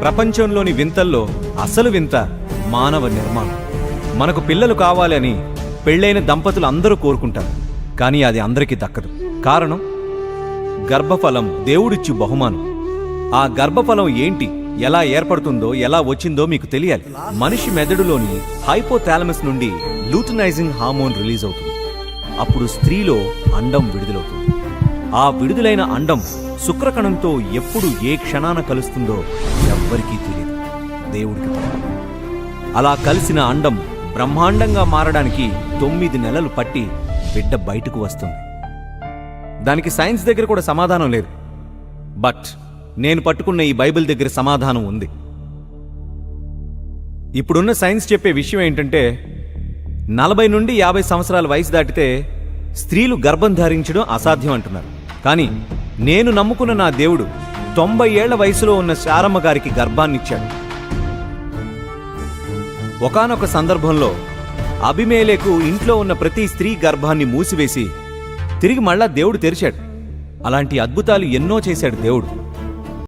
ప్రపంచంలోని వింతల్లో అసలు వింత మానవ నిర్మాణం. మనకు పిల్లలు కావాలని పెళ్ళైన దంపతులు అందరూ కోరుకుంటారు కానీ అది అందరికీ దక్కదు. కారణం? గర్భఫలం దేవుడిచ్చు బహుమానం. ఆ గర్భఫలం ఏంటి ఎలా ఏర్పడుతుందో ఎలా వచ్చిందో మీకు తెలియాలి. మనిషి మెదడులోని హైపోథాలమస్ నుండి లూటనైజింగ్ హార్మోన్ రిలీజ్ అవుతుంది. అప్పుడు స్త్రీలో అండం విడుదలవుతుంది. ఆ విడుదలైన అండం శుక్రకణంతో ఎప్పుడు ఏ క్షణాన కలుస్తుందో ఎవ్వరికీ తెలియదు దేవుడికి అలా కలిసిన అండం బ్రహ్మాండంగా మారడానికి తొమ్మిది నెలలు పట్టి బిడ్డ బయటకు వస్తుంది. దానికి సైన్స్ దగ్గర కూడా సమాధానం లేదు. బట్ నేను పట్టుకున్న ఈ బైబిల్ దగ్గర సమాధానం ఉంది. ఇప్పుడున్న సైన్స్ చెప్పే విషయం ఏంటంటే నలభై నుండి యాభై సంవత్సరాల వయసు దాటితే స్త్రీలు గర్భం ధరించడం అసాధ్యం అంటున్నారు. కానీ నేను నమ్ముకున్న నా దేవుడు తొంభై ఏళ్ళ వయసులో ఉన్న శారమ్మ గారికి గర్భాన్నిచ్చాడు. ఒకానొక సందర్భంలో అభిమేలేకు ఇంట్లో ఉన్న ప్రతి స్త్రీ గర్భాన్ని మూసివేసి తిరిగి మళ్ళా దేవుడు తెరిచాడు. అలాంటి అద్భుతాలు ఎన్నో చేశాడు దేవుడు.